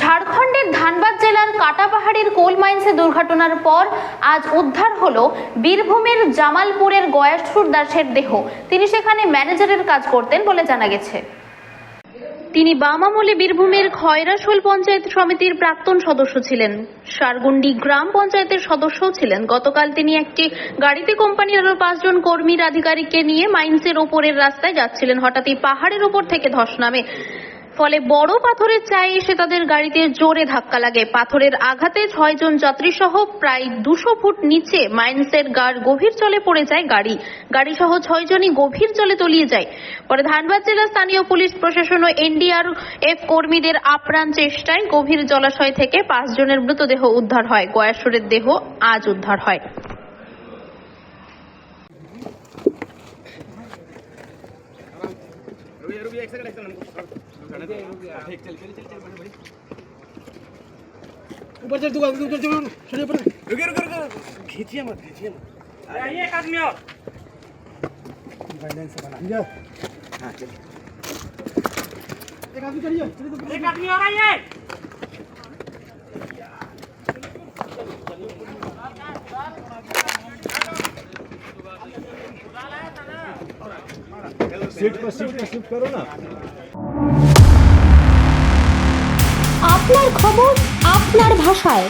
ঝাড়খণ্ডের ধানবাদ জেলার কাটাপাহাড়ির কোল মাইন্সে দুর্ঘটনার পর আজ উদ্ধার হলো বীরভূমের জামালপুরের গয়াসুর দাসের দেহ। তিনি সেখানে ম্যানেজারের কাজ করতেন বলে জানা গেছে। তিনি বাম আমলে বীরভূমের খয়রাশোল পঞ্চায়েত সমিতির প্রাক্তন সদস্য ছিলেন। সারগুন্ডি গ্রাম পঞ্চায়েতের সদস্যও ছিলেন। গতকাল তিনি একটি গাড়িতে কোম্পানির আরও পাঁচজন কর্মীর আধিকারিককে নিয়ে মাইন্সের ওপরের রাস্তায় যাচ্ছিলেন। হঠাৎই পাহাড়ের ওপর থেকে ধস নামে। ফলে বড় পাথরের চাই এসে তাদের গাড়িতে জোরে ধাক্কা লাগে। পাথরের আঘাতে ছয়জন যাত্রী সহ প্রায় দুশো ফুট নিচে মাইন্সের গার গভীর জলে পড়ে যায় গাড়ি। গাড়ি সহ ছয়জনই গভীর জলে তলিয়ে যায়। পরে ধানবাদ জেলা স্থানীয় পুলিশ প্রশাসন ও এনডিআরএফ কর্মীদের আপ্রাণ চেষ্টায় গভীর জলাশয় থেকে পাঁচজনের মৃতদেহ উদ্ধার হয়। গয়াসুরের দেহ আজ উদ্ধার হয়। रुकिए रुकिए एक सेकंड एक सेकंड ठीक चल चल चल चल बड़े बड़े ऊपर चल तू ऊपर चल चल ऊपर रुकिए रुकिए रुकिए खींचिए मत खींचिए मत आइए एक आदमी और गाइडेंस बना जा हाँ चलिए एक आदमी करिए चलिए तो एक आदमी और आइए सीट पर सीट पर शिफ्ट करो ना আপনার খবর আপনার ভাষায়